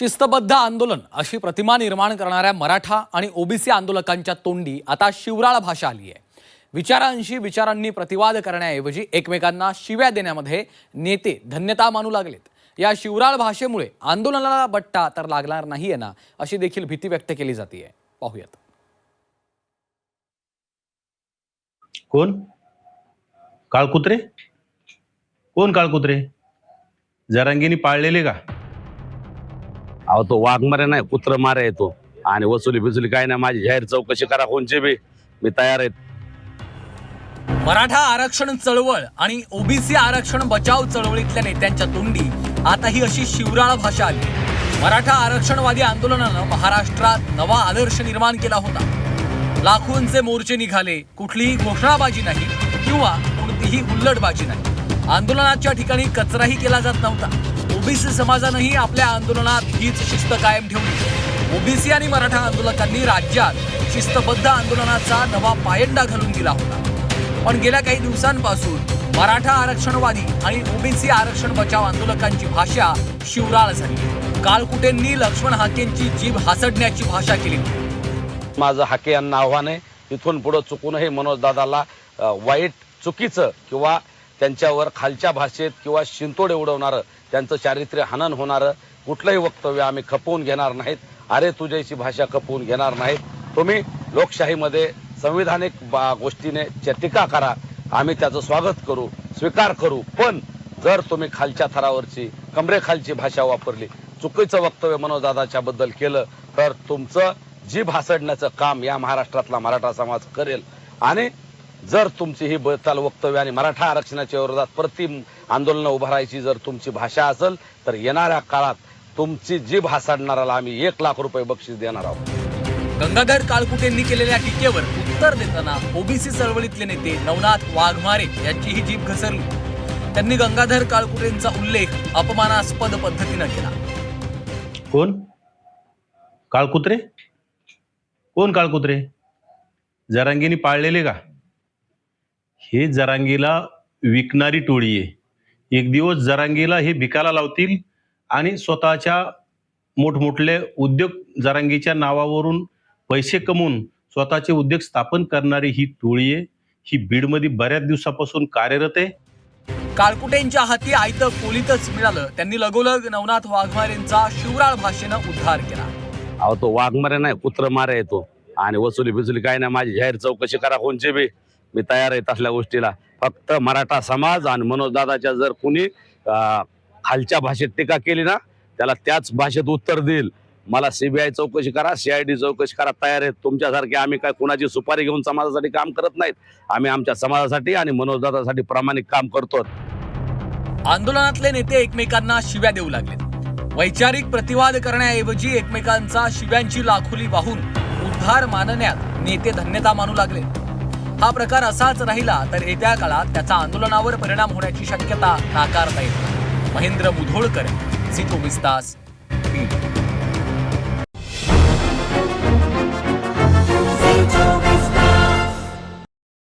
शिस्तबद्ध आंदोलन अशी प्रतिमा निर्माण करणाऱ्या मराठा आणि ओबीसी आंदोलकांच्या तोंडी आता शिवराळ भाषा आली आहे. विचारांशी विचारांनी प्रतिवाद करण्याऐवजी एकमेकांना शिव्या देण्यामध्ये नेते धन्यता मानू लागलेत. या शिवराळ भाषेमुळे आंदोलनाला बट्टा तर लागणार नाहीये ना अशी देखील भीती व्यक्त केली जाते पाहूयात. कोण? काळकुत्रे? कोण काळकुत्रे? जरांगीनी पाळलेले का? अहो तो वाघ मारे नाही कुत्र मारे येतो आणि वसुली बिसुली काय नाही माझी जाहीर चौकशी करा कोणची बी. मी तयार आहे. मराठा आरक्षण चळवळ आणि ओबीसी आरक्षण बचाव चळवळीतल्या नेत्यांच्या तोंडी आता ही अशी शिवराळ भाषा आली. मराठा आरक्षणवादी आंदोलनानं महाराष्ट्रात नवा आदर्श निर्माण केला होता. लाखोंचे मोर्चे निघाले कुठलीही घोषणाबाजी नाही किंवा कोणतीही उल्लटबाजी नाही. आंदोलनाच्या ठिकाणी कचराही केला जात नव्हता. ओबीसी समाजानंही आपल्या आंदोलनात हीच शिस्त कायम ठेवली. ओबीसी आणि मराठा आंदोलकांनी राज्यात शिस्तबद्ध आंदोलनाचा नवा पायंडा घालून दिला होता. पण गेल्या काही दिवसांपासून मराठा आरक्षणवादी आणि ओबीसी आरक्षण बचाव आंदोलकांची भाषा शिवराळ झाली. काळकुटेंनी लक्ष्मण हाकेंची जीभ हासडण्याची भाषा केली माझं हाके यांना आव्हान आहे. इथून पुढं चुकूनही मनोजदादाला वाईट चुकीचं किंवा त्यांच्यावर खालच्या भाषेत किंवा शिंतोडे उडवणारं त्यांचं चारित्र्य हनन होणारं कुठलंही वक्तव्य आम्ही खपवून घेणार नाहीत. अरे तुझ्याची भाषा खपवून घेणार नाहीत. तुम्ही लोकशाहीमध्ये संविधानिक बा- गोष्टीने च्या टीका करा. आम्ही त्याचं स्वागत करू स्वीकार करू. पण जर तुम्ही खालच्या थरावरची कमरेखालची भाषा वापरली चुकीचं वक्तव्य मनोजदादाच्या बद्दल केलं तर तुमचं जीभ हासडण्याचं काम या महाराष्ट्रातला मराठा समाज करेल. आणि जर तुमची ही बेताल वक्तव्य आणि मराठा आरक्षणाच्या विरोधात प्रति आंदोलनं उभारायची जर तुमची भाषा असेल तर येणाऱ्या काळात तुमची जीभ हासडणाऱ्याला आम्ही एक लाख रुपये बक्षीस देणार आहोत. गंगाधर काळकुटेंनी केलेल्या टीकेवर उत्तर देताना ओबीसी चळवळीतले नेते नवनाथ वाघमारे यांची ही जीभ घसरली. त्यांनी गंगाधर काळकुटेंचा उल्लेख अपमानास्पद पद्धतीनं केला. कोण? काळकुत्रे? कोण काळकुत्रे? जरांगीनी पाळलेले का? हे जरांगीला विकणारी टोळी आहे. एक दिवस जरांगीला हे भिकाला लावतील आणि स्वतःच्या मोठमोठले उद्योग जरांगीच्या नावावरून पैसे कमवून स्वतःचे उद्योग स्थापन करणारी ही टोळी आहे. ही बीडमध्ये बऱ्याच दिवसापासून कार्यरत आहे. काळकुटेंच्या हाती आयतं कोलीतच मिळालं. त्यांनी लगोलग नवनाथ वाघमारेंचा शिवराळ भाषेनं उद्धार केला. अहो तो वाघमारे नाही कुत्र मारे येतो आणि वसुली बिसुली काय नाही माझी जाहीर चौकशी करा कोणची बी. मी तयार आहे तसल्या गोष्टीला. फक्त मराठा समाज आणि मनोजदादाच्या जर कुणी खालच्या भाषेत टीका केली ना त्याला त्याच भाषेत उत्तर देईल. मला सीबीआय चौकशी करा सीआयडी चौकशी करा तयार आहेत. तुमच्यासारखे आम्ही काय कुणाची सुपारी घेऊन समाजासाठी काम करत नाहीत. आम्ही आमच्या समाजासाठी आणि मनोजदादासाठी प्रामाणिक काम करतो आंदोलनातले नेते एकमेकांना शिव्या देऊ लागले. वैचारिक प्रतिवाद करण्याऐवजी एकमेकांचा शिव्यांची लाखोली वाहून उद्धार मानण्यात नेते धन्यता मानू लागले. हा प्रकार असाच राहिला तर येत्या काळात त्याचा आंदोलनावर परिणाम होण्याची शक्यता नाकारता येईल नाही. महेंद्र मुधोळकर झी चोवीस तास